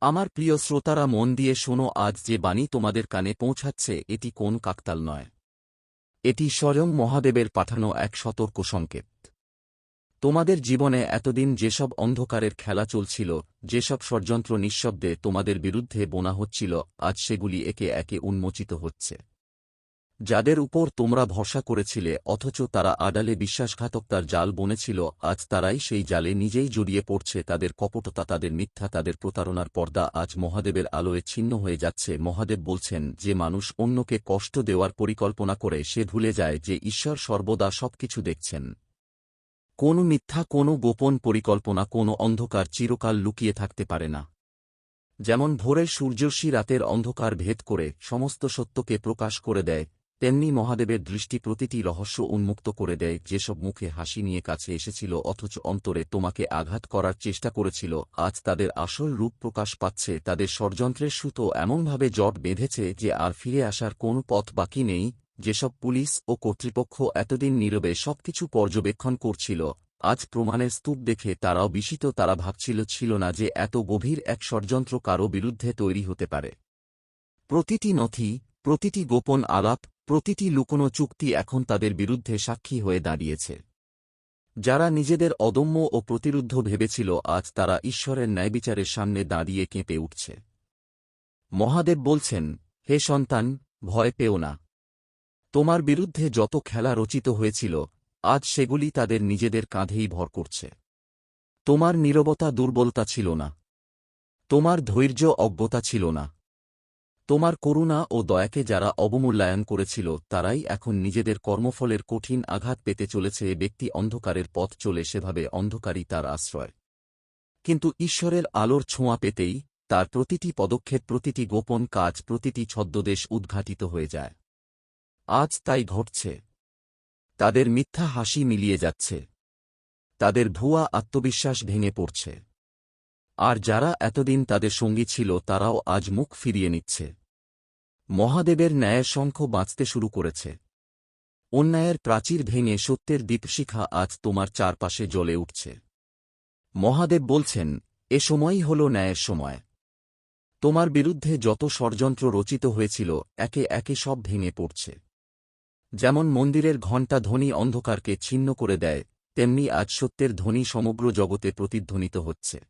আমার প্রিয় শ্রোতারা, মন দিয়ে শোনো, আজ যে বাণী তোমাদের কানে পৌঁছাচ্ছে, এটি কোন কাকতাল নয়। এটি স্বয়ং মহাদেবের পাঠানো এক সতর্ক সংকেত। তোমাদের জীবনে এতদিন যেসব অন্ধকারের খেলা চলছিল, যেসব ষড়যন্ত্র নিঃশব্দে তোমাদের বিরুদ্ধে বোনা হচ্ছিল, আজ সেগুলি একে একে উন্মোচিত হচ্ছে। যাদের উপর তোমরা ভরসা করেছিলে, অথচ তারা আডালে বিশ্বাসঘাতকতার জাল বনেছিল, আজ তারাই সেই জালে নিজেই জড়িয়ে পড়ছে, তাদের কপটতা, তাদের মিথ্যা, তাদের প্রতারণার পর্দা আজ মহাদেবের আলোয় ছিন্ন হয়ে যাচ্ছে। মহাদেব বলছেন, যে মানুষ অন্যকে কষ্ট দেওয়ার পরিকল্পনা করে, সে ভুলে যায় যে ঈশ্বর সর্বদা সবকিছু দেখছেন। কোনো মিথ্যা, কোনো গোপন পরিকল্পনা, কোনো অন্ধকার চিরকাল লুকিয়ে থাকতে পারে না। যেমন ভোরের সূর্যর্ষি রাতের অন্ধকার ভেদ করে, সমস্ত সত্যকে প্রকাশ করে দেয় তেমনি মহাদেবের দৃষ্টি প্রতিটি রহস্য উন্মুক্ত করে দেয়, যেসব মুখে হাসি নিয়ে কাছে এসেছিল, অথচ অন্তরে তোমাকে আঘাত করার চেষ্টা করেছিল। আজ তাদের আসল রূপ প্রকাশ পাচ্ছে, তাদের ষড়যন্ত্রের সুতো এমনভাবে জট বেঁধেছে যে আর ফিরে আসার কোনো পথ বাকি নেই। যেসব পুলিশ ও কর্তৃপক্ষ এতদিন নীরবে সবকিছু পর্যবেক্ষণ করছিল, আজ প্রমাণের স্তূপ দেখে তারাও বিস্মিত, তারা ভাবছিল, ছিল না যে এত গভীর এক ষড়যন্ত্র কারও বিরুদ্ধে তৈরি হতে পারে। প্রতিটি নথি, প্রতিটি গোপন আলাপ প্রতিটি লুকোনো চুক্তি এখন তাদের বিরুদ্ধে সাক্ষী হয়ে দাঁড়িয়েছে। যারা নিজেদের অদম্য ও প্রতিরুদ্ধ ভেবেছিল আজ তারা ঈশ্বরের ন্যায়বিচারের সামনে দাঁড়িয়ে কেঁপে উঠছে। মহাদেব বলছেন, হে সন্তান, ভয় পেও না। তোমার বিরুদ্ধে যত খেলা রচিত হয়েছিল, আজ সেগুলি তাদের নিজেদের কাঁধেই ভর করছে। তোমার নীরবতা দুর্বলতা ছিল না। তোমার ধৈর্য অজ্ঞতা ছিল না। তোমার করুণা ও দয়াকে যারা অবমূল্যায়ন করেছিল, তারাই এখন নিজেদের কর্মফলের কঠিন আঘাত পেতে চলেছে ব্যক্তি অন্ধকারের পথ চলে সেভাবে অন্ধকারই তার আশ্রয়। কিন্তু ঈশ্বরের আলোর ছোঁয়া পেতেই তার প্রতিটি পদক্ষেপ, প্রতিটি গোপন কাজ, প্রতিটি ছদ্মদেশ উদ্ঘাটিত হয়ে যায়। আজ তাই ঘটছে। তাদের মিথ্যা হাসি মিলিয়ে যাচ্ছে। তাদের ভুয়া আত্মবিশ্বাস ভেঙে পড়ছে। আর যারা এতদিন তাদের সঙ্গী ছিল তারাও আজ মুখ ফিরিয়ে নিচ্ছে। মহাদেবের ন্যায়ের শঙ্খ বাঁচতে শুরু করেছে। অন্যায়ের প্রাচীর ভেঙে সত্যের দীপশিখা আজ তোমার চারপাশে জ্বলে উঠছে। মহাদেব বলছেন, এ সময়ই হল ন্যায়ের সময়। তোমার বিরুদ্ধে যত ষড়যন্ত্র রচিত হয়েছিল, একে একে সব ভেঙে পড়ছে। যেমন মন্দিরের ঘণ্টা ধ্বনি অন্ধকারকে ছিন্ন করে দেয়, তেমনি আজ সত্যের ধ্বনি সমগ্র জগতে প্রতিধ্বনিত হচ্ছে।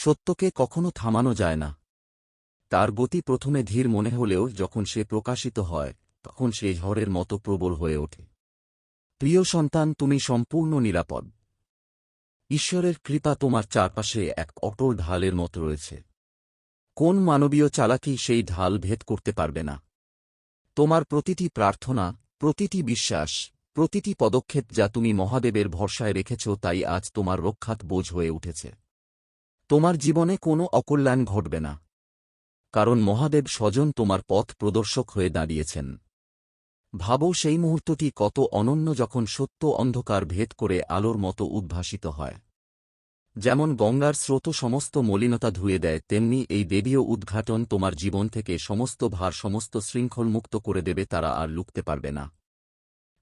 সত্যকে কখনো থামানো যায় না। তার গতি প্রথমে ধীর মনে হলেও যখন সে প্রকাশিত হয়, তখন সে ঝড়ের মতো প্রবল হয়ে ওঠে। প্রিয় সন্তান, তুমি সম্পূর্ণ নিরাপদ। ঈশ্বরের কৃপা তোমার চারপাশে এক অটল ঢালের মতো রয়েছে। কোন মানবীয় চালাকি সেই ঢাল ভেদ করতে পারবে না। তোমার প্রতিটি প্রার্থনা, প্রতিটি বিশ্বাস, প্রতিটি পদক্ষেপ যা তুমি মহাদেবের ভরসায় রেখেছ তাই আজ তোমার রক্ষাত বোঝ হয়ে উঠেছে। তোমার জীবনে কোনো অকল্যাণ ঘটবে না। কারণ মহাদেব স্বজন তোমার পথ প্রদর্শক হয়ে দাঁড়িয়েছেন। ভাবো সেই মুহূর্তটি কত অনন্য যখন সত্য অন্ধকার ভেদ করে আলোর মতো উদ্ভাসিত হয়। যেমন গঙ্গার স্রোত সমস্ত মলিনতা ধুয়ে দেয়, তেমনি এই দেবীয় উদ্ঘাটন তোমার জীবন থেকে সমস্ত ভার, সমস্ত শৃঙ্খল মুক্ত করে দেবে তারা আর লুকতে পারবে না।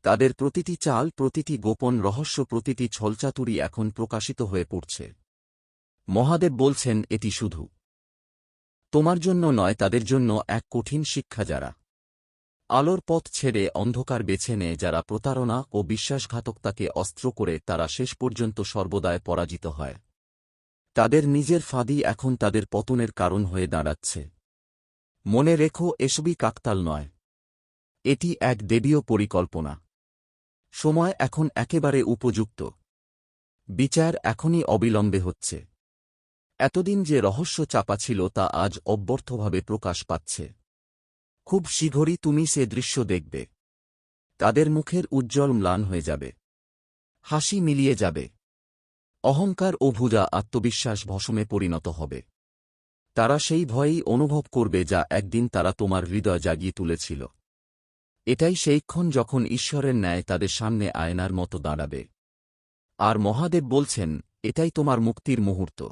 তাদের প্রতিটি চাল, প্রতিটি গোপন রহস্য, প্রতিটি ছলচাতুরি এখন প্রকাশিত হয়ে পড়ছে। মহাদেব বলছেন, এটি শুধু তোমার জন্য নয়, তাদের জন্য এক কঠিন শিক্ষা যারা আলোর পথ ছেড়ে অন্ধকার বেছে নেয়, যারা প্রতারণা ও বিশ্বাসঘাতকতাকে অস্ত্র করে তারা শেষ পর্যন্ত সর্বদায় পরাজিত হয়। তাদের নিজের ফাঁদি এখন তাদের পতনের কারণ হয়ে দাঁড়াচ্ছে। মনে রেখো, এসবই কাকতাল নয়। এটি এক দেবীয় পরিকল্পনা। সময় এখন একেবারে উপযুক্ত। বিচার এখনই অবিলম্বে হচ্ছে। এতদিন যে রহস্য চাপা ছিল তা আজ অব্যর্থভাবে প্রকাশ পাচ্ছে। খুব শীঘ্রই তুমি সে দৃশ্য দেখবে। তাদের মুখের উজ্জ্বল ম্লান হয়ে যাবে। হাসি মিলিয়ে যাবে। অহংকার ও ভুজা আত্মবিশ্বাস ভসমে পরিণত হবে। তারা সেই ভয়েই অনুভব করবে যা একদিন তারা তোমার হৃদয় জাগিয়ে তুলেছিল। এটাই সেইক্ষণ যখন ঈশ্বরের ন্যায় তাদের সামনে আয়নার মতো দাঁড়াবে। আর মহাদেব বলছেন, এটাই তোমার মুক্তির মুহূর্ত।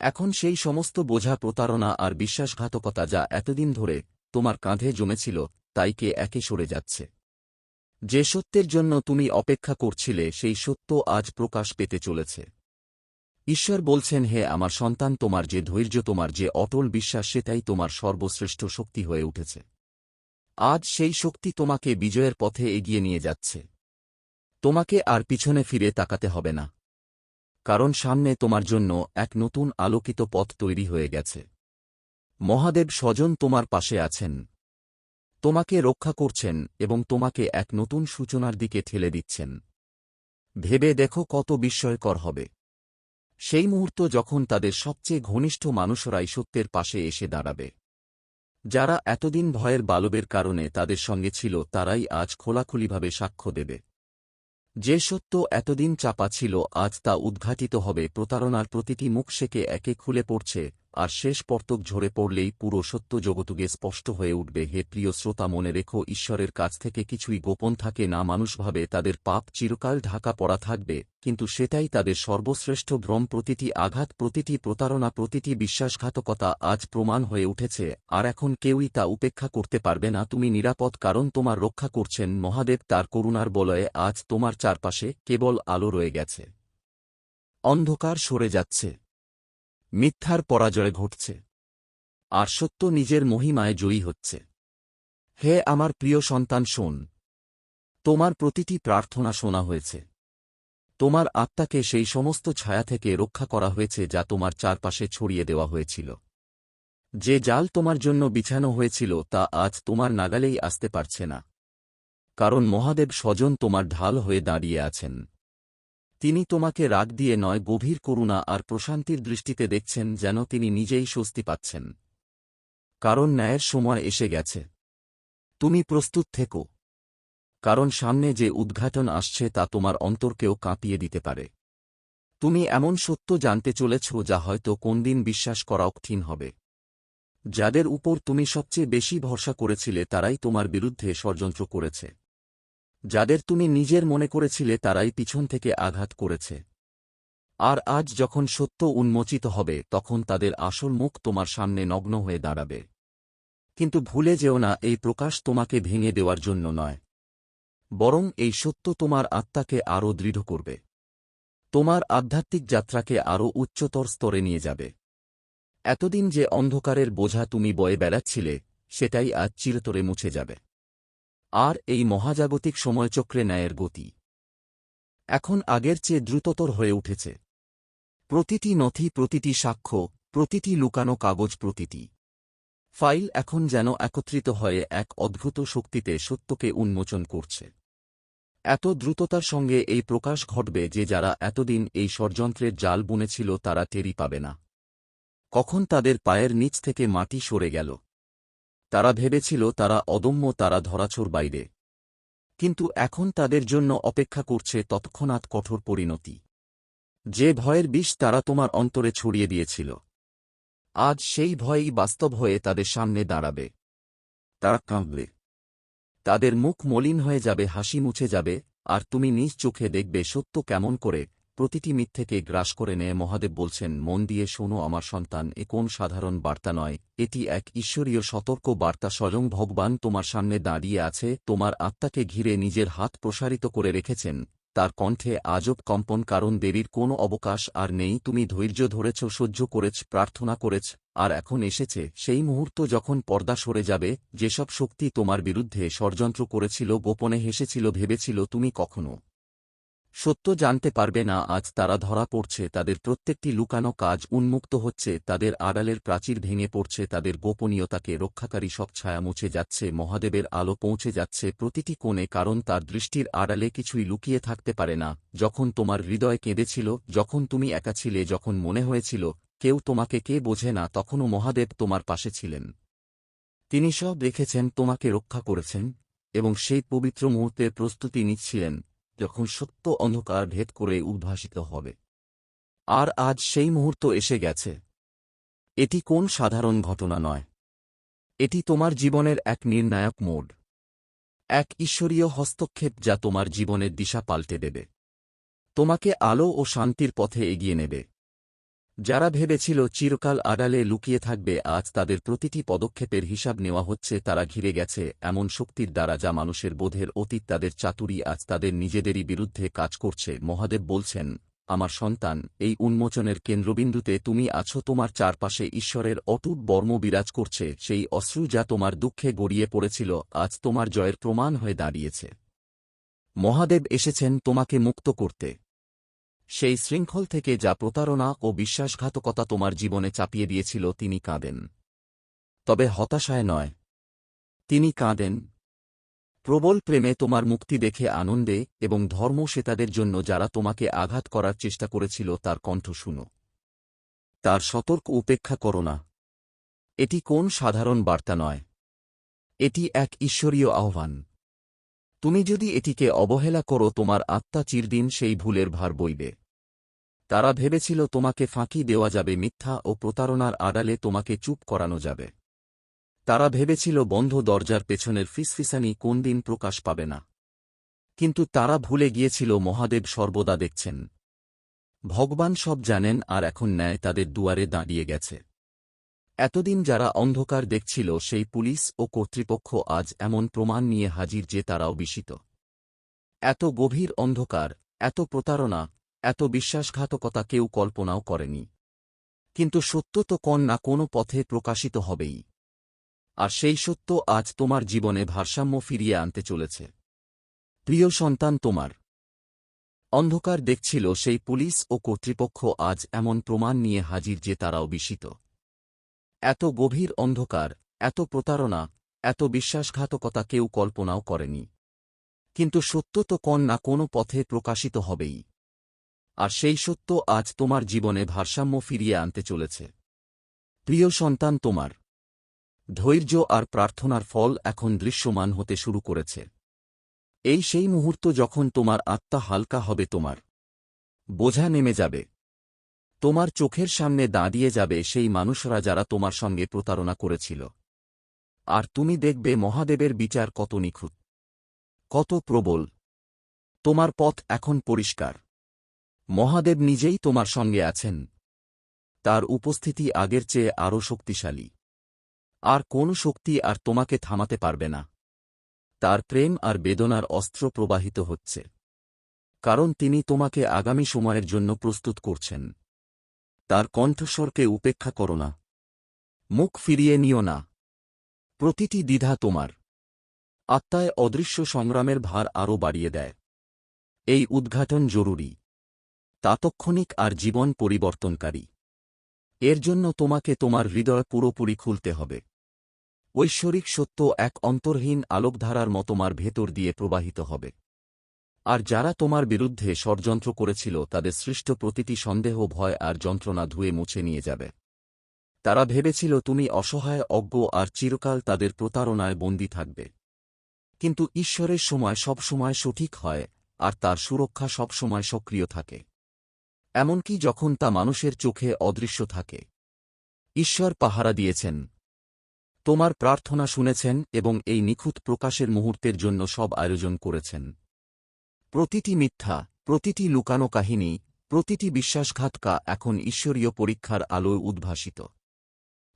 এখন সেই সমস্ত বোঝা প্রতারণা আর বিশ্বাসঘাতকতা যা এতদিন ধরে তোমার কাঁধে জমেছিল তাইকে একে সরে যাচ্ছে? যে সত্যের জন্য তুমি অপেক্ষা করছিলে, সেই সত্য আজ প্রকাশ পেতে চলেছে। ঈশ্বর বলছেন, হে আমার সন্তান, তোমার যে ধৈর্য, তোমার যে অটল বিশ্বাস, সেটাই তোমার সর্বশ্রেষ্ঠ শক্তি হয়ে উঠেছে। আজ সেই শক্তি তোমাকে বিজয়ের পথে এগিয়ে নিয়ে যাচ্ছে। তোমাকে আর পিছনে ফিরে তাকাতে হবে না। কারণ সামনে তোমার জন্য এক নতুন আলোকিত পথ তৈরি হয়ে গেছে। মহাদেব স্বজন তোমার পাশে আছেন। তোমাকে রক্ষা করছেন এবং তোমাকে এক নতুন সূচনার দিকে ঠেলে দিচ্ছেন। ভেবে দেখো কত বিস্ময়কর হবে। সেই মুহূর্ত যখন তাদের সবচেয়ে ঘনিষ্ঠ মানুষরাই সত্যের পাশে এসে দাঁড়াবে। যারা এতদিন ভয়ের বালবের কারণে তাদের সঙ্গে ছিল, তারাই আজ খোলাখুলিভাবে সাক্ষ্য দেবে। যে সত্য এতদিন চাপা ছিল, আজ তা উদ্ঘাটিত হবে প্রতারণার প্রতিটি মুখ সেকে একে খুলে পড়ছে। আর শেষ পর্তক ঝরে পড়লেই পুরো সত্য জগতুগে স্পষ্ট হয়ে উঠবে, হে প্রিয় শ্রোতা, মনে রেখো, ঈশ্বরের কাছ থেকে কিছুই গোপন থাকে না মানুষভাবে তাদের পাপ চিরকাল ঢাকা পড়া থাকবে, কিন্তু সেটাই তাদের সর্বশ্রেষ্ঠ ভ্রম, প্রতিটি আঘাত, প্রতিটি প্রতারণা, প্রতিটি বিশ্বাসঘাতকতা আজ প্রমাণ হয়ে উঠেছে, আর এখন কেউই তা উপেক্ষা করতে পারবে না, তুমি নিরাপদ, কারণ তোমার রক্ষা করছেন মহাদেব, তার করুণার বলয়ে আজ তোমার চারপাশে কেবল আলো রয়ে গেছে। অন্ধকার সরে যাচ্ছে। মিথ্যার পরাজয় ঘটছে। আর সত্য নিজের মহিমায় জয়ী হচ্ছে। হে আমার প্রিয় সন্তান, শোন। তোমার প্রতিটি প্রার্থনা শোনা হয়েছে। তোমার আত্মাকে সেই সমস্ত ছায়া থেকে রক্ষা করা হয়েছে যা তোমার চারপাশে ছড়িয়ে দেওয়া হয়েছিল। যে জাল তোমার জন্য বিছানো হয়েছিল তা আজ তোমার নাগালেই আসতে পারছে না। কারণ মহাদেব স্বজন তোমার ঢাল হয়ে দাঁড়িয়ে আছেন। তিনি তোমাকে রাগ দিয়ে নয়, গভীর করুণা আর প্রশান্তির দৃষ্টিতে দেখছেন যেন তিনি নিজেই স্বস্তি পাচ্ছেন। কারণ ন্যায়ের সময় এসে গেছে। তুমি প্রস্তুত থেকো। কারণ সামনে যে উদ্ঘাটন আসছে তা তোমার অন্তরকেও কাঁপিয়ে দিতে পারে। তুমি এমন সত্য জানতে চলেছ যা হয়তো কোনদিন বিশ্বাস করা কঠিন হবে। যাদের উপর তুমি সবচেয়ে বেশি ভরসা করেছিলে তারাই তোমার বিরুদ্ধে ষড়যন্ত্র করেছে। যাদের তুমি নিজের মনে করেছিলে তারাই পিছন থেকে আঘাত করেছে। আর আজ যখন সত্য উন্মোচিত হবে, তখন তাদের আসল মুখ তোমার সামনে নগ্ন হয়ে দাঁড়াবে। কিন্তু ভুলে যেও না, এই প্রকাশ তোমাকে ভেঙে দেওয়ার জন্য নয়। বরং এই সত্য তোমার আত্মাকে আরও দৃঢ় করবে। তোমার আধ্যাত্মিক যাত্রাকে আরও উচ্চতর স্তরে নিয়ে যাবে। এতদিন যে অন্ধকারের বোঝা তুমি বয়ে বেড়াচ্ছিলে, সেটাই আজ চিরতরে মুছে যাবে। আর এই মহাজাগতিক সময়চক্রে ন্যায়ের গতি। এখন আগের চেয়ে দ্রুততর হয়ে উঠেছে। প্রতিটি নথি, প্রতিটি সাক্ষ্য, প্রতিটি লুকানো কাগজ, প্রতিটি ফাইল এখন যেন একত্রিত হয়ে এক অদ্ভুত শক্তিতে সত্যকে উন্মোচন করছে। এত দ্রুততার সঙ্গে এই প্রকাশ ঘটবে যে যারা এতদিন এই ষড়যন্ত্রের জাল বুনেছিল তারা টেরি পাবে না। কখন তাদের পায়ের নিচ থেকে মাটি সরে গেল। তারা ভেবেছিল তারা অদম্য তারা ধরাছোর বাইরে। কিন্তু এখন তাদের জন্য অপেক্ষা করছে তৎক্ষণাৎ কঠোর পরিণতি। যে ভয়ের বিষ তারা তোমার অন্তরে ছড়িয়ে দিয়েছিল। আজ সেই ভয়ই বাস্তব হয়ে তাদের সামনে দাঁড়াবে। তারা কাঁদবে। তাদের মুখ মলিন হয়ে যাবে, হাসি মুছে যাবে, আর তুমি নিজ চোখে দেখবে সত্য কেমন করে প্রতিটি মিথ্যেকে গ্রাস করে নেয়। মহাদেব বলছেন, মন দিয়ে শোনো আমার সন্তান, এ কোন সাধারণ বার্তা নয়। এটি এক ঈশ্বরীয় সতর্ক বার্তা। স্বয়ং ভগবান তোমার সামনে দাঁড়িয়ে আছে, তোমার আত্মাকে ঘিরে নিজের হাত প্রসারিত করে রেখেছেন। তার কণ্ঠে আজব কম্পন, কারণ দেবীর কোনো অবকাশ আর নেই। তুমি ধৈর্য ধরেছ, সহ্য করেছ, প্রার্থনা করেছ, আর এখন এসেছে। সেই মুহূর্ত যখন পর্দা সরে যাবে, যেসব শক্তি তোমার বিরুদ্ধে ষড়যন্ত্র করেছিল, গোপনে হেসেছিল, ভেবেছিল তুমি কখনো সত্য জানতে পারবে না, আজ তারা ধরা পড়ছে, তাদের প্রত্যেকটি লুকানো কাজ উন্মুক্ত হচ্ছে, তাদের আড়ালের প্রাচীর ভেঙে পড়ছে, তাদের গোপনীয়তাকে রক্ষাকারী সব ছায়া মুছে যাচ্ছে, মহাদেবের আলো পৌঁছে যাচ্ছে, প্রতিটি কোণে, কারণ তার দৃষ্টির আড়ালে কিছুই লুকিয়ে থাকতে পারে না। যখন তোমার হৃদয় কেঁদেছিল, যখন তুমি একা ছিলে, যখন মনে হয়েছিল, কেউ তোমাকে কে বোঝে না, তখনও মহাদেব তোমার পাশে ছিলেন। তিনি সব দেখেছেন, তোমাকে রক্ষা করেছেন, এবং সেই পবিত্র মুহূর্তের প্রস্তুতি নিচ্ছিলেন। যখন সত্য অন্ধকার ভেদ করে উদ্ভাসিত হবে। আর আজ সেই মুহূর্ত এসে গেছে। এটি কোন সাধারণ ঘটনা নয়। এটি তোমার জীবনের এক নির্ণায়ক মোড। এক ঈশ্বরীয় হস্তক্ষেপ যা তোমার জীবনের দিশা পাল্টে দেবে। তোমাকে আলো ও শান্তির পথে এগিয়ে নেবে। যারা ভেবেছিল চিরকাল আড়ালে লুকিয়ে থাকবে, আজ তাদের প্রতিটি পদক্ষেপের হিসাব নেওয়া হচ্ছে, তারা ঘিরে গেছে এমন শক্তির দ্বারা যা মানুষের বোধের অতীত, তাদের চাতুরি আজ তাদের নিজেদেরই বিরুদ্ধে কাজ করছে। মহাদেব বলছেন, আমার সন্তান, এই উন্মোচনের কেন্দ্রবিন্দুতে তুমি আছো, তোমার চারপাশে ঈশ্বরের অটুট বর্ম বিরাজ করছে, সেই অশ্রু যা তোমার দুঃখে গড়িয়ে পড়েছিল, আজ তোমার জয়ের প্রমাণ হয়ে দাঁড়িয়েছে। মহাদেব এসেছেন তোমাকে মুক্ত করতে। সেই শৃঙ্খল থেকে যা প্রতারণা ও বিশ্বাসঘাতকতা তোমার জীবনে চাপিয়ে দিয়েছিল, তিনি কাঁদেন। তবে হতাশায় নয়। তিনি কাঁদেন। প্রবল প্রেমে তোমার মুক্তি দেখে আনন্দে এবং ধর্ম সেতাদের জন্য যারা তোমাকে আঘাত করার চেষ্টা করেছিল, তার কণ্ঠ শুনো। তার সতর্ক উপেক্ষা করো না। এটি কোন সাধারণ বার্তা নয়। এটি এক ঈশ্বরীয় আহ্বান। তুমি যদি এটিকে অবহেলা করো, তোমার আত্মা চিরদিন সেই ভুলের ভার বইবে। তারা ভেবেছিল তোমাকে ফাঁকি দেওয়া যাবে মিথ্যা ও প্রতারণার আড়ালে তোমাকে চুপ করানো যাবে। তারা ভেবেছিল বন্ধ দরজার পেছনের ফিসফিসানি কোন দিন প্রকাশ পাবে না। কিন্তু তারা ভুলে গিয়েছিল মহাদেব সর্বদা দেখছেন। ভগবান সব জানেন আর এখন ন্যায় তাদের দুয়ারে দাঁড়িয়ে গেছে। এতদিন যারা অন্ধকার দেখছিল সেই পুলিশ ও কর্তৃপক্ষ আজ এমন প্রমাণ নিয়ে হাজির যে তারাও বিস্মিত। এত গভীর অন্ধকার, এত প্রতারণা এত বিশ্বাসঘাতকতা কেউ কল্পনাও করেনি। কিন্তু সত্য তো কন না কোনো পথে প্রকাশিত হবেই। আর সেই সত্য আজ তোমার জীবনে ভারসাম্য ফিরিয়ে আনতে চলেছে। প্রিয় সন্তান তোমার। অন্ধকার দেখছিল সেই পুলিশ ও কর্তৃপক্ষ আজ এমন প্রমাণ নিয়ে হাজির যে তারাও বিস্মিত। এত গভীর অন্ধকার, এত প্রতারণা, এত বিশ্বাসঘাতকতা কেউ কল্পনাও করেনি। কিন্তু সত্য তো কন না কোনো পথে প্রকাশিত হবেই। আর সেই সত্য আজ তোমার জীবনে ভারসাম্য ফিরিয়ে আনতে চলেছে। প্রিয় সন্তান তোমার, ধৈর্য আর প্রার্থনার ফল এখন দৃশ্যমান হতে শুরু করেছে। এই সেই মুহূর্ত যখন তোমার আত্মা হালকা হবে তোমার বোঝা নেমে যাবে। তোমার চোখের সামনে দাঁড়িয়ে যাবে সেই মানুষরা যারা তোমার সঙ্গে প্রতারণা করেছিল। আর তুমি দেখবে মহাদেবের বিচার কত নিখুঁত, কত প্রবল। তোমার পথ এখন পরিষ্কার। মহাদেব নিজেই তোমার সঙ্গে আছেন। তার উপস্থিতি আগের চেয়ে আরও শক্তিশালী। আর কোন শক্তি আর তোমাকে থামাতে পারবে না। তার প্রেম আর বেদনার অস্ত্র প্রবাহিত হচ্ছে। কারণ তিনি তোমাকে আগামী সময়ের জন্য প্রস্তুত করছেন। তার কণ্ঠস্বরকে উপেক্ষা করো না। মুখ ফিরিয়ে নিও না। প্রতিটি দ্বিধা তোমার। আত্মায় অদৃশ্য সংগ্রামের ভার আরও বাড়িয়ে দেয়। এই উদ্ঘাটন জরুরি। তাৎক্ষণিক আর জীবন পরিবর্তনকারী। এর জন্য তোমাকে তোমার হৃদয় পুরোপুরি খুলতে হবে। ঐশ্বরিক সত্য এক অন্তর্হীন আলোকধারার মতোমার ভেতর দিয়ে প্রবাহিত হবে। আর যারা তোমার বিরুদ্ধে ষড়যন্ত্র করেছিল, তাদের সৃষ্ট প্রতিটি সন্দেহ, ভয় আর যন্ত্রণা ধুয়ে মুছে নিয়ে যাবে। তারা ভেবেছিল তুমি অসহায়, অজ্ঞ আর চিরকাল তাদের প্রতারণায় বন্দী থাকবে। কিন্তু ঈশ্বরের সময় সবসময় সঠিক হয়, আর তার সুরক্ষা সবসময় সক্রিয় থাকে। এমনকি যখন তা মানুষের চোখে অদৃশ্য থাকে। ঈশ্বর পাহারা দিয়েছেন। তোমার প্রার্থনা শুনেছেন এবং এই নিখুঁত প্রকাশের মুহূর্তের জন্য সব আয়োজন করেছেন। প্রতিটি মিথ্যা, প্রতিটি লুকানো কাহিনী, প্রতিটি বিশ্বাসঘাতকা এখন ঈশ্বরীয় পরীক্ষার আলোয় উদ্ভাসিত।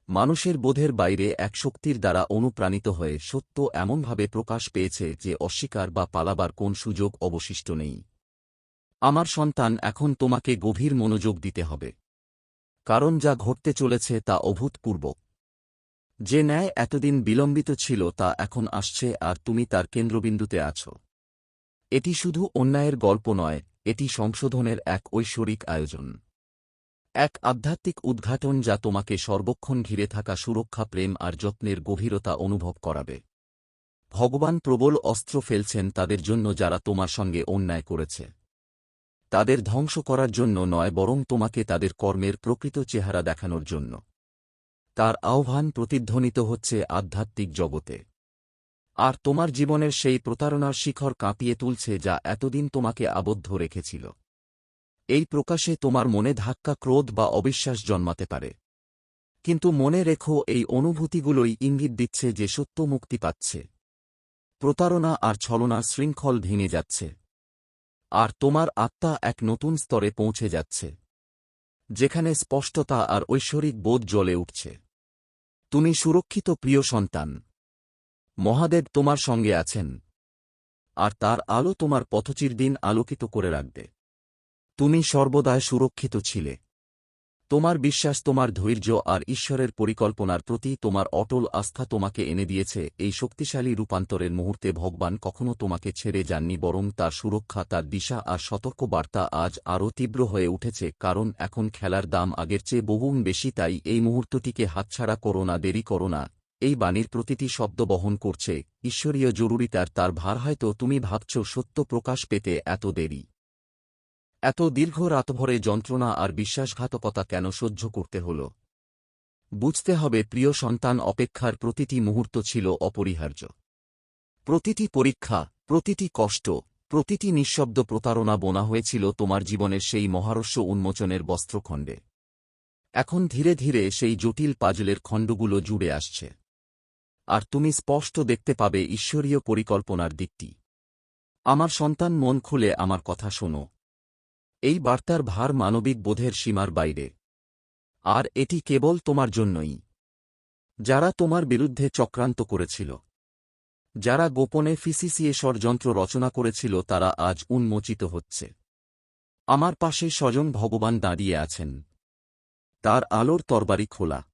মানুষের বোধের বাইরে এক শক্তির দ্বারা অনুপ্রাণিত হয়ে সত্য এমনভাবে প্রকাশ পেয়েছে যে অস্বীকার বা পালাবার কোন সুযোগ অবশিষ্ট নেই। আমার সন্তান, এখন তোমাকে গভীর মনোযোগ দিতে হবে। কারণ যা ঘটতে চলেছে তা অভূতপূর্ব। যে ন্যায় এতদিন বিলম্বিত ছিল তা এখন আসছে আর তুমি তার কেন্দ্রবিন্দুতে আছো। এটি শুধু অন্যায়ের গল্প নয়, এটি সংশোধনের এক ঐশ্বরিক আয়োজন। এক আধ্যাত্মিক উদ্ঘাটন যা তোমাকে সর্বক্ষণ ঘিরে থাকা সুরক্ষা, প্রেম আর যত্নের গভীরতা অনুভব করাবে। ভগবান প্রবল অস্ত্র ফেলছেন তাদের জন্য যারা তোমার সঙ্গে অন্যায় করেছে। তাদের ধ্বংস করার জন্য নয় বরং তোমাকে তাদের কর্মের প্রকৃত চেহারা দেখানোর জন্য। তার আহ্বান প্রতিধ্বনিত হচ্ছে আধ্যাত্মিক জগতে। আর তোমার জীবনের সেই প্রতারণার শিখর কাঁপিয়ে তুলছে যা এতদিন তোমাকে আবদ্ধ রেখেছিল। এই প্রকাশে তোমার মনে ধাক্কা, ক্রোধ বা অবিশ্বাস জন্মাতে পারে। কিন্তু মনে রেখো, এই অনুভূতিগুলোই ইঙ্গিত দিচ্ছে যে সত্য মুক্তি পাচ্ছে। প্রতারণা আর ছলনার শৃঙ্খল ভেঙে যাচ্ছে। আর তোমার আত্মা এক নতুন স্তরে পৌঁছে যাচ্ছে, যেখানে স্পষ্টতা আর ঐশ্বরিক বোধ জ্বলে উঠছে। তুমি সুরক্ষিত প্রিয় সন্তান। মহাদেব তোমার সঙ্গে আছেন, আর তার আলো তোমার পথচির দিন আলোকিত করে রাখবে। তুমি সর্বদায় সুরক্ষিত ছিলে। তোমার বিশ্বাস, তোমার ধৈর্য আর ঈশ্বরের পরিকল্পনার প্রতি তোমার অটল আস্থা তোমাকে এনে দিয়েছে। এই শক্তিশালী রূপান্তরের মুহূর্তে ভগবান কখনো তোমাকে ছেড়ে যাননি, বরং তার সুরক্ষা, তার দিশা আর সতর্ক বার্তা আজ আরও তীব্র হয়ে উঠেছে, কারণ এখন খেলার দাম আগের চেয়ে বহুগুণ বেশি, তাই এই মুহূর্তটিকে হাতছাড়া করো না, দেরি করো না। এই বাণীর প্রতিটি শব্দ বহন করছে। ঈশ্বরীয় জরুরিতার তার ভার হয়তো তুমি ভাবছ, সত্য প্রকাশ পেতে এত দেরি। এত দীর্ঘ রাতভরে যন্ত্রণা আর বিশ্বাসঘাতকতা কেন সহ্য করতে হল? বুঝতে হবে প্রিয় সন্তান, অপেক্ষার প্রতিটি মুহূর্ত ছিল অপরিহার্য। প্রতিটি পরীক্ষা, প্রতিটি কষ্ট, প্রতিটি নিঃশব্দ প্রতারণা বোনা হয়েছিল তোমার জীবনের সেই মহারস্য উন্মোচনের বস্ত্রখণ্ডে। এখন ধীরে ধীরে সেই জটিল পাজলের খণ্ডগুলো জুড়ে আসছে। আর তুমি স্পষ্ট দেখতে পাবে ঈশ্বরীয় পরিকল্পনার দিকটি। আমার সন্তান মন খুলে আমার কথা শোনো। এই বার্তার ভার মানবিক বোধের সীমার বাইরে। আর এটি কেবল তোমার জন্যই। যারা তোমার বিরুদ্ধে চক্রান্ত করেছিল। যারা গোপনে ফিসিসিএ ষড়যন্ত্র রচনা করেছিল, তারা আজ উন্মোচিত হচ্ছে। আমার পাশে স্বজন ভগবান দাঁড়িয়ে আছেন। তার আলোর তরবারি খোলা।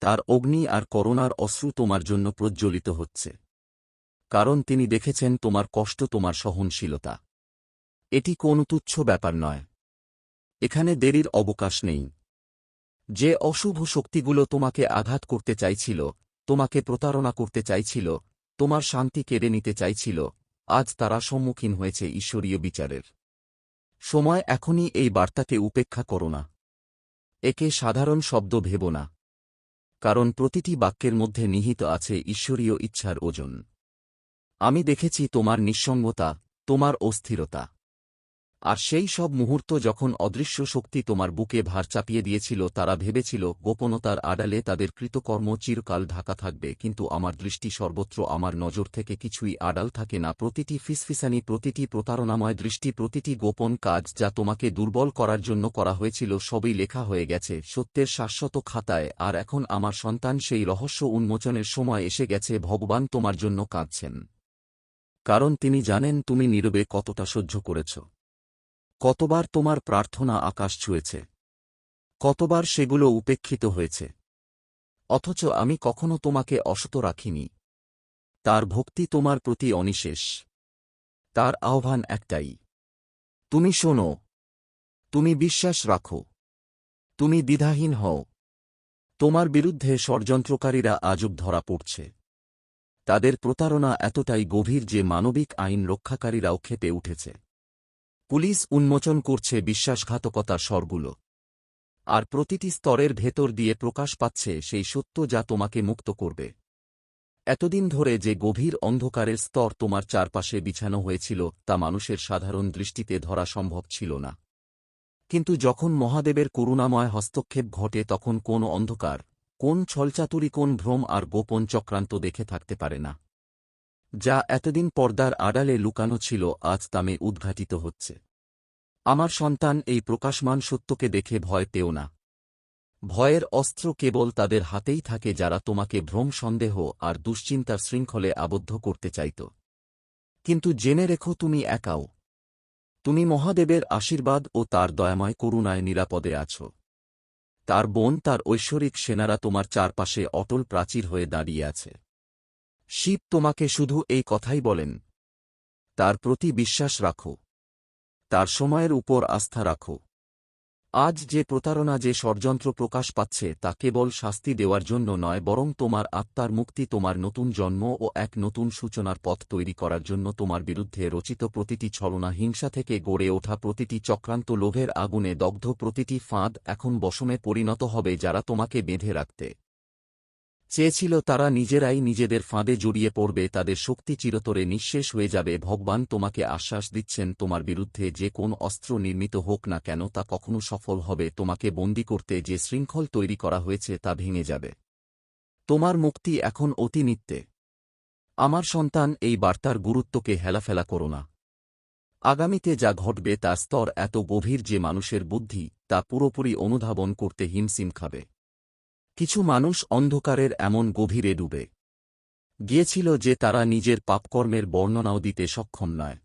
তার অগ্নি আর করোনার অশ্রু তোমার জন্য প্রজ্বলিত হচ্ছে। কারণ তিনি দেখেছেন তোমার কষ্ট, তোমার সহনশীলতা। এটি কোন তুচ্ছ ব্যাপার নয়। এখানে দেরির অবকাশ নেই। যে অশুভ শক্তিগুলো তোমাকে আঘাত করতে চাইছিল, তোমাকে প্রতারণা করতে চাইছিল, তোমার শান্তি কেড়ে নিতে চাইছিল, আজ তারা সম্মুখীন হয়েছে ঈশ্বরীয় বিচারের। সময় এখনই এই বার্তাকে উপেক্ষা করো না। একে সাধারণ শব্দ ভেব না। কারণ প্রতিটি বাক্যের মধ্যে নিহিত আছে ঈশ্বরীয় ইচ্ছার ওজন। আমি দেখেছি তোমার নিঃসঙ্গতা, তোমার অস্থিরতা। আর সেই সব মুহূর্ত যখন অদৃশ্য শক্তি তোমার বুকে ভার চাপিয়ে দিয়েছিল, তারা ভেবেছিল, গোপনতার আড়ালে তাদের কৃতকর্ম চিরকাল ঢাকা থাকবে, কিন্তু আমার দৃষ্টি সর্বত্র আমার নজর থেকে কিছুই আড়াল থাকে না। প্রতিটি ফিসফিসানি, প্রতিটি প্রতারণাময় দৃষ্টি, প্রতিটি গোপন কাজ যা তোমাকে দুর্বল করার জন্য করা হয়েছিল, সবই লেখা হয়ে গেছে, সত্যের শাশ্বত খাতায়। আর এখন আমার সন্তান সেই রহস্য উন্মোচনের সময় এসে গেছে, ভগবান তোমার জন্য কাঁদছেন। কারণ তিনি জানেন তুমি নীরবে কতটা সহ্য করেছ। কতবার তোমার প্রার্থনা আকাশ ছুঁয়েছে? কতবার সেগুলো উপেক্ষিত হয়েছে? অথচ আমি কখনো তোমাকে অসত রাখিনি। তার ভক্তি তোমার প্রতি অনিশেষ। তার আহ্বান একটাই। তুমি শোনো। তুমি বিশ্বাস রাখো। তুমি দ্বিধাহীন হও। তোমার বিরুদ্ধে ষড়যন্ত্রকারীরা আজব ধরা পড়ছে। তাদের প্রতারণা এতটাই গভীর যে মানবিক আইন রক্ষাকারীরাও খেপে উঠেছে। পুলিশ উন্মোচন করছে বিশ্বাসঘাতকতার স্বরগুলো। আর প্রতিটি স্তরের ভেতর দিয়ে প্রকাশ পাচ্ছে সেই সত্য যা তোমাকে মুক্ত করবে। এতদিন ধরে যে গভীর অন্ধকারের স্তর তোমার চারপাশে বিছানো হয়েছিল, তা মানুষের সাধারণ দৃষ্টিতে ধরা সম্ভব ছিল না। কিন্তু যখন মহাদেবের করুণাময় হস্তক্ষেপ ঘটে, তখন কোন অন্ধকার, কোন ছলচাতুরি, কোন ভ্রম আর গোপন চক্রান্ত দেখে থাকতে পারে না। যা এতদিন পর্দার আড়ালে লুকানো ছিল, আজ তামে উদ্ঘাটিত হচ্ছে। আমার সন্তান এই প্রকাশমান সত্যকে দেখে ভয় পেও না। ভয়ের অস্ত্র কেবল তাদের হাতেই থাকে যারা তোমাকে ভ্রম সন্দেহ আর দুশ্চিন্তার শৃঙ্খলে আবদ্ধ করতে চাইত। কিন্তু জেনে রেখো তুমি একাও। তুমি মহাদেবের আশীর্বাদ ও তার দয়াময় করুণায় নিরাপদে আছো। তার বোন, তার ঐশ্বরিক সেনারা তোমার চারপাশে অটল প্রাচীর হয়ে দাঁড়িয়ে আছে। শিব তোমাকে শুধু এই কথাই বলেন। তার প্রতি বিশ্বাস রাখো। তার সময়ের উপর আস্থা রাখো। আজ যে প্রতারণা, যে ষড়যন্ত্র প্রকাশ পাচ্ছে, তা কেবল শাস্তি দেওয়ার জন্য নয়, বরং তোমার আত্মার মুক্তি, তোমার নতুন জন্ম ও এক নতুন সূচনার পথ তৈরি করার জন্য তোমার বিরুদ্ধে রচিত প্রতিটি ছলনা, হিংসা থেকে গড়ে ওঠা প্রতিটি চক্রান্ত, লোভের আগুনে দগ্ধ প্রতিটি ফাঁদ এখন বসমে পরিণত হবে যারা তোমাকে বেঁধে রাখতে। চেয়েছিল তারা নিজেরাই নিজেদের ফাঁদে জড়িয়ে পড়বে, তাদের শক্তি চিরতরে নিঃশেষ হয়ে যাবে। ভগবান তোমাকে আশ্বাস দিচ্ছেন, তোমার বিরুদ্ধে যে কোন অস্ত্র নির্মিত হোক না কেন তা কখনো সফল হবে। তোমাকে বন্দি করতে যে শৃঙ্খল তৈরি করা হয়েছে তা ভেঙে যাবে। তোমার মুক্তি এখন অতি নিত্যে আমার সন্তান, এই বার্তার গুরুত্বকে হেলাফেলা করো না। আগামীতে যা ঘটবে তার স্তর এত গভীর যে মানুষের বুদ্ধি তা পুরোপুরি অনুধাবন করতে হিমসিম খাবে। কিছু মানুষ অন্ধকারের এমন গভীরে ডুবে। গিয়েছিল যে তারা নিজের পাপকর্মের বর্ণনাও দিতে সক্ষম নয়।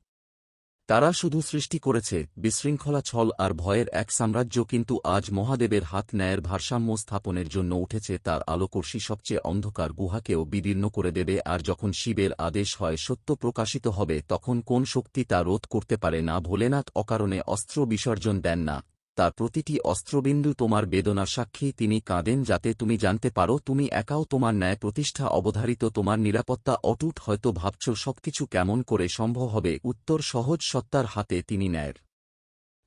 তারা শুধু সৃষ্টি করেছে, বিশৃঙ্খলা, ছল আর ভয়ের এক সাম্রাজ্য কিন্তু আজ মহাদেবের হাত ন্যায়ের ভারসাম্য স্থাপনের জন্য উঠেছে তার আলোকর্ষী সবচেয়ে অন্ধকার গুহাকেও বিদীর্ণ করে দেবে আর যখন শিবের আদেশ হয় সত্য প্রকাশিত হবে তখন কোন শক্তি তা রোধ করতে পারে না ভোলেনাথ অকারণে অস্ত্র বিসর্জন দেন না। তার প্রতিটি অস্ত্রবিন্দু তোমার বেদনা সাক্ষী, তিনি কাঁদেন যাতে তুমি জানতে পারো, তুমি একাও তোমার ন্যায় প্রতিষ্ঠা অবধারিত, তোমার নিরাপত্তা অটুট, হয়তো ভাবছ সবকিছু কেমন করে সম্ভব হবে, উত্তর সহজ সত্তার হাতে তিনি ন্যায়ের।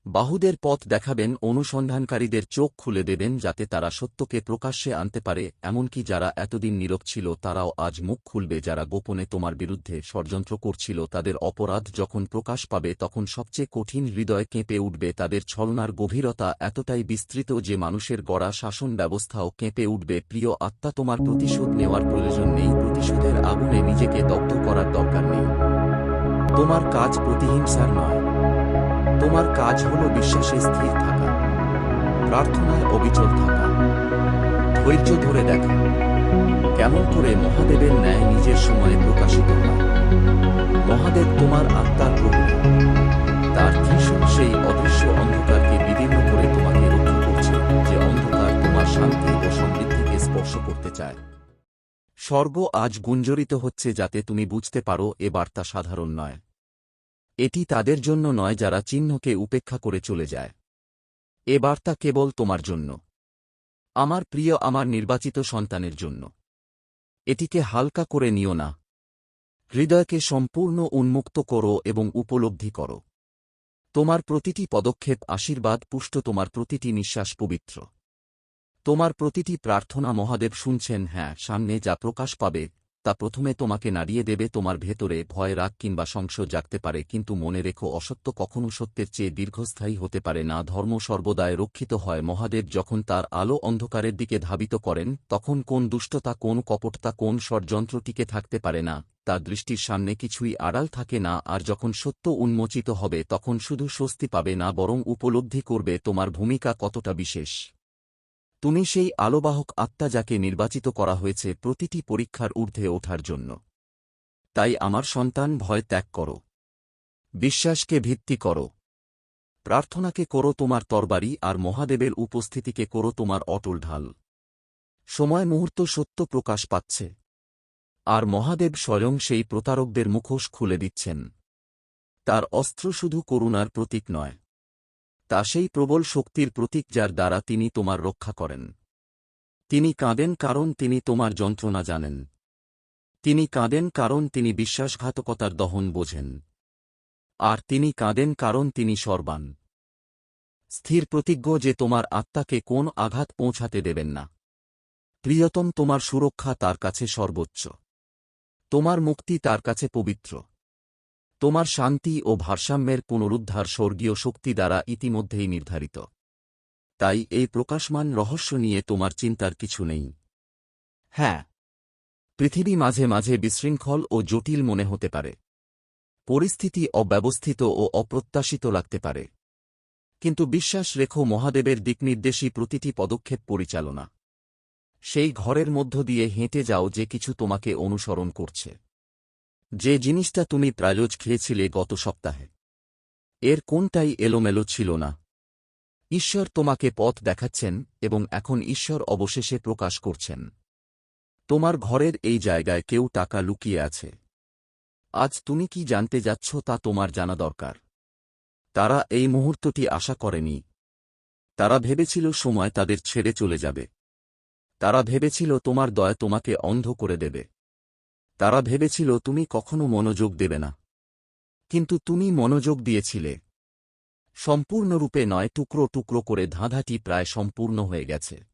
বাহুদের পথ দেখাবেন, অনুসন্ধানকারীদের চোখ খুলে দেবেন যাতে তারা সত্যকে প্রকাশ্যে আনতে পারে, এমনকি যারা এতদিন নীরব ছিল তারাও আজ মুখ খুলবে, যারা গোপনে তোমার বিরুদ্ধে ষড়যন্ত্র করছিল, তাদের অপরাধ যখন প্রকাশ পাবে তখন সবচেয়ে কঠিন হৃদয় কেঁপে উঠবে, তাদের ছলনার গভীরতা এতটাই বিস্তৃত যে মানুষের গড়া শাসন ব্যবস্থাও কেঁপে উঠবে, প্রিয় আত্মা, তোমার প্রতিশোধ নেওয়ার প্রয়োজন নেই, প্রতিশোধের আগুনে নিজেকে দগ্ধ করার দরকার নেই। তোমার কাজ প্রতিহিংসার নয়। তোমার কাজ হল বিশ্বাসে স্থির থাকা, প্রার্থনায় অবিচল থাকা। ধৈর্য ধরে দেখা, কেমন করে মহাদেবের ন্যায় নিজের সময়ে প্রকাশিত হয়। মহাদেব তোমার আত্মার প্রভু, তার ত্রিশূল সেই অদৃশ্য অন্ধকারকে বিদীর্ণ করে তোমাকে রক্ষা করছে, যে অন্ধকার তোমার শান্তি ও সমৃদ্ধিকে স্পর্শ করতে চায়। স্বর্গ আজ গুঞ্জরিত হচ্ছে যাতে তুমি বুঝতে পারো এ বার্তা সাধারণ নয়। এটি তাদের জন্য নয় যারা চিহ্নকে উপেক্ষা করে চলে যায়। এ বার্তা কেবল তোমার জন্য। আমার প্রিয় আমার নির্বাচিত সন্তানের জন্য। এটিকে হালকা করে নিও না। হৃদয়কে সম্পূর্ণ উন্মুক্ত করো এবং উপলব্ধি করো। তোমার প্রতিটি পদক্ষেপ আশীর্বাদ পুষ্ট, তোমার প্রতিটি নিঃশ্বাস পবিত্র। তোমার প্রতিটি প্রার্থনা মহাদেব শুনছেন হ্যাঁ সামনে যা প্রকাশ পাবে তা প্রথমে তোমাকে নাড়িয়ে দেবে তোমার ভেতরে ভয়, রাগ কিংবা সংশয় জাগতে পারে, কিন্তু মনে রেখো অসত্য কখনও সত্যের চেয়ে দীর্ঘস্থায়ী হতে পারে না। ধর্ম সর্বদায় রক্ষিত হয়। মহাদেব যখন তার আলো অন্ধকারের দিকে ধাবিত করেন, তখন কোন দুষ্টতা, কোন কপটতা, কোন ষড়যন্ত্র টিকে থাকতে পারে না। তার দৃষ্টির সামনে কিছুই আড়াল থাকে না, আর যখন সত্য উন্মোচিত হবে, তখন শুধু স্বস্তি পাবে না, বরং উপলব্ধি করবে তোমার ভূমিকা কতটা বিশেষ। তুমি সেই আলোবাহক আত্মা যাকে নির্বাচিত করা হয়েছে প্রতিটি পরীক্ষার ঊর্ধ্বে ওঠার জন্য। তাই আমার সন্তান ভয় ত্যাগ করো। বিশ্বাসকে ভিত্তি করো। প্রার্থনাকে করো তোমার তরবারি আর মহাদেবের উপস্থিতিকে করো তোমার অটল ঢাল। সময় মুহূর্ত সত্য প্রকাশ পাচ্ছে। আর মহাদেব স্বয়ং সেই প্রতারকদের মুখোশ খুলে দিচ্ছেন। তার অস্ত্র শুধু করুণার প্রতীক নয়। তা সেই প্রবল শক্তির প্রতীক যার দ্বারা তিনি তোমার রক্ষা করেন। তিনি কাঁদেন কারণ তিনি তোমার যন্ত্রণা জানেন। তিনি কাঁদেন কারণ তিনি বিশ্বাসঘাতকতার দহন বোঝেন। আর তিনি কাঁদেন কারণ তিনি সর্বান। স্থির প্রতিজ্ঞ যে তোমার আত্মাকে কোন আঘাত পৌঁছাতে দেবেন না। প্রিয়তম তোমার সুরক্ষা তার কাছে সর্বোচ্চ। তোমার মুক্তি তার কাছে পবিত্র। তোমার শান্তি ও ভারসাম্যের পুনরুদ্ধার স্বর্গীয় শক্তি দ্বারা ইতিমধ্যেই নির্ধারিত। তাই এই প্রকাশমান রহস্য নিয়ে তোমার চিন্তার কিছু নেই। হ্যাঁ পৃথিবী মাঝে মাঝে বিশৃঙ্খল ও জটিল মনে হতে পারে। পরিস্থিতি অব্যবস্থিত ও অপ্রত্যাশিত লাগতে পারে। কিন্তু বিশ্বাস রেখো, মহাদেবের দিকনির্দেশী প্রতিটি পদক্ষেপ পরিচালনা। সেই ঘরের মধ্য দিয়ে হেঁটে যাও যে কিছু তোমাকে অনুসরণ করছে। যে জিনিসটা তুমি প্রায়োজ খেয়েছিলে গত সপ্তাহে। এর কোনটাই এলোমেলো ছিল না। ঈশ্বর তোমাকে পথ দেখাচ্ছেন এবং এখন ঈশ্বর অবশেষে প্রকাশ করছেন। তোমার ঘরের এই জায়গায় কেউ টাকা লুকিয়ে আছে। আজ তুমি কি জানতে যাচ্ছ তা তোমার জানা দরকার। তারা এই মুহূর্তটি আশা করেনি। তারা ভেবেছিল সময় তাদের ছেড়ে চলে যাবে। তারা ভেবেছিল তোমার দয়া তোমাকে অন্ধ করে দেবে। তারা ভেবেছিল তুমি কখনো মনোযোগ দেবে না। কিন্তু তুমি মনোযোগ দিয়েছিলে। সম্পূর্ণরূপে নয়, টুকরো টুকরো করে ধাঁধাটি প্রায় সম্পূর্ণ হয়ে গেছে।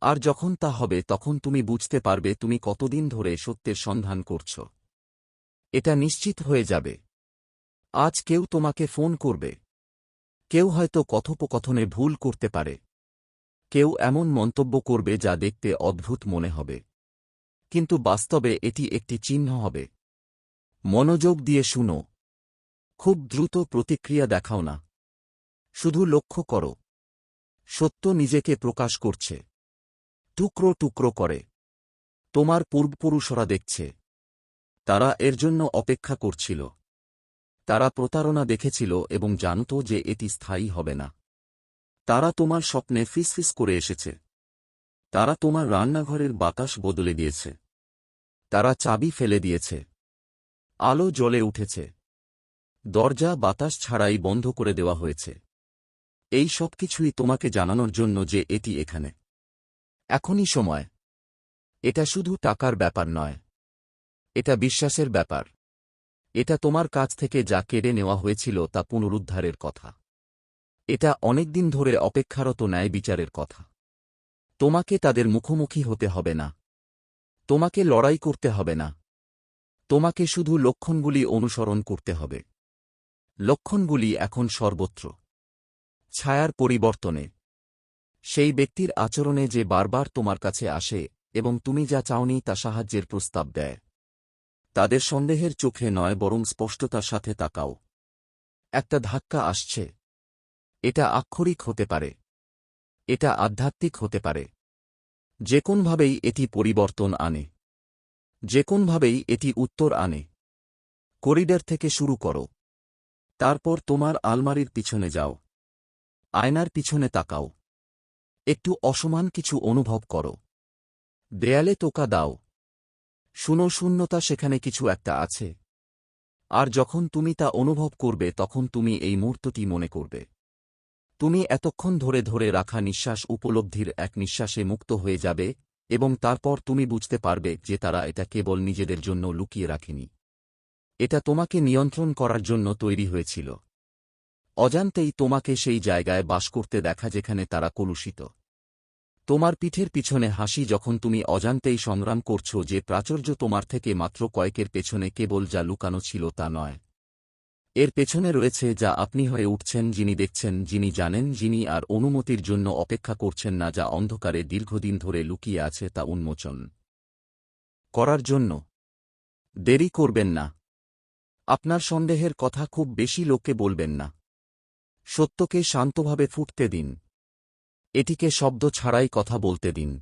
আর যখন তা হবে, তখন তুমি বুঝতে পারবে তুমি কতদিন ধরে সত্যের সন্ধান করছ। এটা নিশ্চিত হয়ে যাবে। আজ কেউ তোমাকে ফোন করবে। কেউ হয়তো কথোপকথনে ভুল করতে পারে। কেউ এমন মন্তব্য করবে যা দেখতে অদ্ভুত মনে হবে। কিন্তু বাস্তবে এটি একটি চিহ্ন হবে। মনোযোগ দিয়ে শুনো। খুব দ্রুত প্রতিক্রিয়া দেখাও না। শুধু লক্ষ্য করো। সত্য নিজেকে প্রকাশ করছে। টুকরো টুকরো করে। তোমার পূর্বপুরুষরা দেখছে। তারা এর জন্য অপেক্ষা করছিল। তারা প্রতারণা দেখেছিল এবং জানত যে এটি স্থায়ী হবে না। তারা তোমার স্বপ্নে ফিসফিস করে এসেছে। তারা তোমার রান্নাঘরের বাতাস বদলে দিয়েছে। তারা চাবি ফেলে দিয়েছে। আলো জ্বলে উঠেছে। দরজা বাতাস ছাড়াই বন্ধ করে দেওয়া হয়েছে। এই সব কিছুই তোমাকে জানানোর জন্য যে এটি এখানে। এখনই সময়। এটা শুধু টাকার ব্যাপার নয়। এটা বিশ্বাসের ব্যাপার। এটা তোমার কাছ থেকে যা কেড়ে নেওয়া হয়েছিল তা পুনরুদ্ধারের কথা। এটা অনেকদিন ধরে অপেক্ষারত ন্যায় বিচারের কথা। তোমাকে তাদের মুখোমুখি হতে হবে না। তোমাকে লড়াই করতে হবে না। তোমাকে শুধু লক্ষণগুলি অনুসরণ করতে হবে। লক্ষণগুলি এখন সর্বত্র। ছায়ার পরিবর্তনে। সেই ব্যক্তির আচরণে যে বারবার তোমার কাছে আসে এবং তুমি যা চাওনি তা সাহায্যের প্রস্তাব দেয়। তাদের সন্দেহের চোখে নয় বরং স্পষ্টতার সাথে তাকাও। একটা ধাক্কা আসছে। এটা আক্ষরিক হতে পারে। এটা আধ্যাত্মিক হতে পারে। যে কোনভাবেই এটি পরিবর্তন আনে। যে কোনভাবেই এটি উত্তর আনে। করিডর থেকে শুরু করো। তারপর তোমার আলমারির পিছনে যাও। আয়নার পিছনে তাকাও। একটু অসমান কিছু অনুভব করো। দেয়ালে তোকা দাও। শুনো, শূন্যতা সেখানে কিছু একটা আছে। আর যখন তুমি তা অনুভব করবে, তখন তুমি এই মুহূর্তটি মনে করবে। তুমি এতক্ষণ ধরে ধরে রাখা নিঃশ্বাস উপলব্ধির এক নিঃশ্বাসে মুক্ত হয়ে যাবে এবং তারপর তুমি বুঝতে পারবে যে তারা এটা কেবল নিজেদের জন্য লুকিয়ে রাখেনি। এটা তোমাকে নিয়ন্ত্রণ করার জন্য তৈরি হয়েছিল। অজান্তেই তোমাকে সেই জায়গায় বাস করতে দেখা যেখানে তারা কলুষিত। তোমার পিঠের পিছনে হাসি যখন তুমি অজান্তেই সংগ্রাম করছ যে প্রাচুর্য তোমার থেকে মাত্র কয়েকের পেছনে কেবল যা লুকানো ছিল তা নয়। এর পেছনে রয়েছে যা আপনি হয়ে উঠছেন, যিনি দেখছেন, যিনি জানেন, যিনি আর অনুমতির জন্য অপেক্ষা করছেন না, যা অন্ধকারে দীর্ঘদিন ধরে লুকিয়ে আছে তা উন্মোচন করার জন্য। দেরি করবেন না। আপনার সন্দেহের কথা খুব বেশি লোককে বলবেন না। সত্যকে শান্তভাবে ফুটতে দিন। এটিকে শব্দ ছাড়াই কথা বলতে দিন।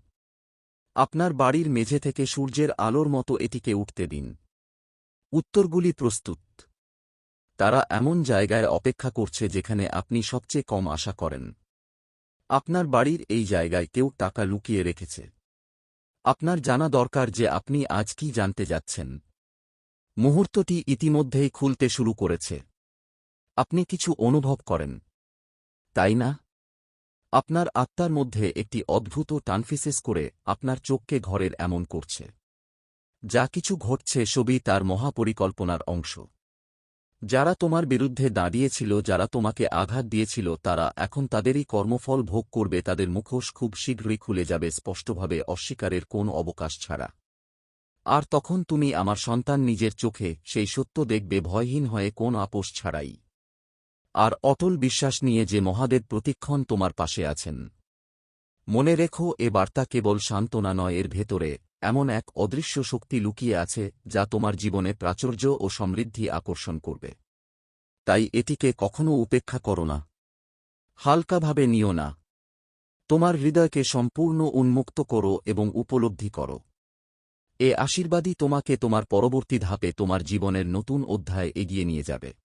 আপনার বাড়ির মেঝে থেকে সূর্যের আলোর মতো এটিকে উঠতে দিন। উত্তরগুলি প্রস্তুত। তারা এমন জায়গায় অপেক্ষা করছে যেখানে আপনি সবচেয়ে কম আশা করেন। আপনার বাড়ির এই জায়গায় কেউ টাকা লুকিয়ে রেখেছে। আপনার জানা দরকার যে আপনি আজ কি জানতে যাচ্ছেন। মুহূর্তটি ইতিমধ্যেই খুলতে শুরু করেছে। আপনি কিছু অনুভব করেন। তাই না? আপনার আত্মার মধ্যে একটি অদ্ভুত টানফিসেস করে আপনার চোখকে ঘরের এমন করছে। যা কিছু ঘটছে সবই তার মহাপরিকল্পনার অংশ। যারা তোমার বিরুদ্ধে দাঁড়িয়েছিল, যারা তোমাকে আঘাত দিয়েছিল, তারা এখন তাদেরই কর্মফল ভোগ করবে, তাদের মুখোশ খুব শীঘ্রই খুলে যাবে, স্পষ্টভাবে অস্বীকারের কোন অবকাশ ছাড়া। আর তখন তুমি আমার সন্তান নিজের চোখে সেই সত্য দেখবে, ভয়হীন হয়ে কোন আপোষ ছাড়াই। আর অটল বিশ্বাস নিয়ে যে মহাদেব প্রতিক্ষণ তোমার পাশে আছেন। মনে রেখো, এ বার্তা কেবল সান্ত্বনা নয়, এর ভেতরে এমন এক অদৃশ্য শক্তি লুকিয়ে আছে যা তোমার জীবনে প্রাচুর্য ও সমৃদ্ধি আকর্ষণ করবে। তাই এটিকে কখনও উপেক্ষা করো না। হালকাভাবে নিও না। তোমার হৃদয়কে সম্পূর্ণ উন্মুক্ত করো এবং উপলব্ধি করো। এ আশীর্বাদই তোমাকে তোমার পরবর্তী ধাপে তোমার জীবনের নতুন অধ্যায় এগিয়ে নিয়ে যাবে।